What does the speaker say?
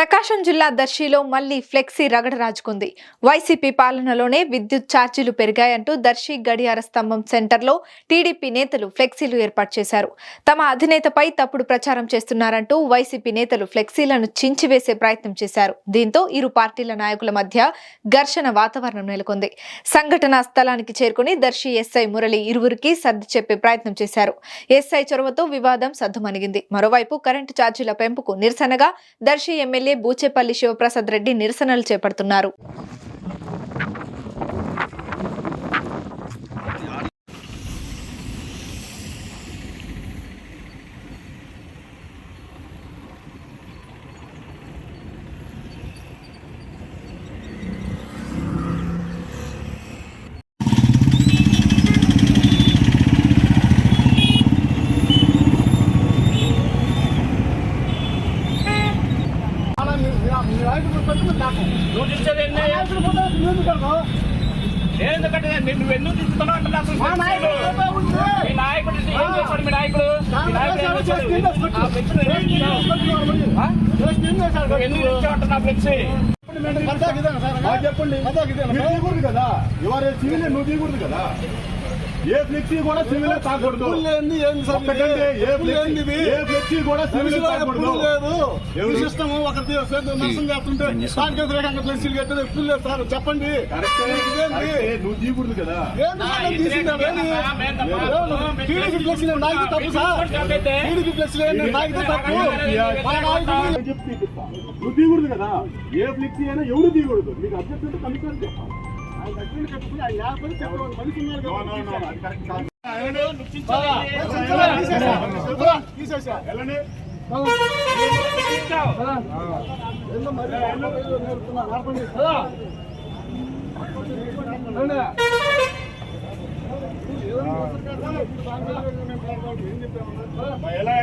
ప్రకాశం జిల్లా దర్శిలో మళ్ళీ ఫ్లెక్సీ రగడ రాజుకుంది. వైసీపీ పాలనలోనే విద్యుత్ ఛార్జీలు పెరిగాయంటూ దర్శి గడియార స్తంభం సెంటర్లో టీడీపీ నేతలు ఫ్లెక్సీలు ఏర్పాటు చేశారు. తమ అధినేతపై తప్పుడు ప్రచారం చేస్తున్నారంటూ వైసీపీ నేతలు ఫ్లెక్సీలను చించివేసే ప్రయత్నం చేశారు. దీంతో ఇరు పార్టీల నాయకుల మధ్య ఘర్షణ వాతావరణం నెలకొంది. సంఘటనా స్థలానికి చేరుకుని దర్శి ఎస్ఐ మురళి ఇరువురికి సర్ది చెప్పే ప్రయత్నం చేశారు. ఎస్ఐ చొరవతో వివాదం సద్దుమణిగింది. మరోవైపు కరెంటు ఛార్జీల పెంపుకు నిరసనగా దర్శి ఎమ్మెల్యే బూచేపల్లి శివప్రసాద్ రెడ్డి నిరసనలు చేపడుతున్నారు. నువ్వు తీసేది ఎన్ని? నేను ఎందుకంటే నేను- నువ్వు ఎందుకు తీస్తున్నావు అంటే నాకు తెలుసు. మీ నాయకుడు ఏం చేస్తాడు మీ నాయకుడు ఎందుకు ఎందుకు తీసావంట నా ఫ్లెక్స్ చెప్పండి కదా ఇవాళ సివిల్ నువ్వు తీయకూడదు కదా ఏ ఫ్లెక్సీ కూడా సివిల్ తాకూడదు. ఏ ఫ్లెక్సీ? కూడా సివిల్ తాకూడదు. ఎవరు? సిస్టమ్ ఒక నర్సం చేస్తుంటే దానికి వ్యతిరేకంగా ఫ్లెక్సీలు కట్టేది ఎప్పుడు లేదు సార్. చెప్పండి. నువ్వు తీయకూడదు కదా? టీడీపీ నాయకు తప్పు సార్. టీడీపీ నాయకు తప్పు. నువ్వు తీయకూడదు కదా. ఏ ఫ్లెక్సీ అయినా ఎవరు తీయకూడదు మీకు అభ్యర్థి ఉంటే కమిషన్ చెప్పాలి ఆయన దగ్గర కట్టుకుని ఎలా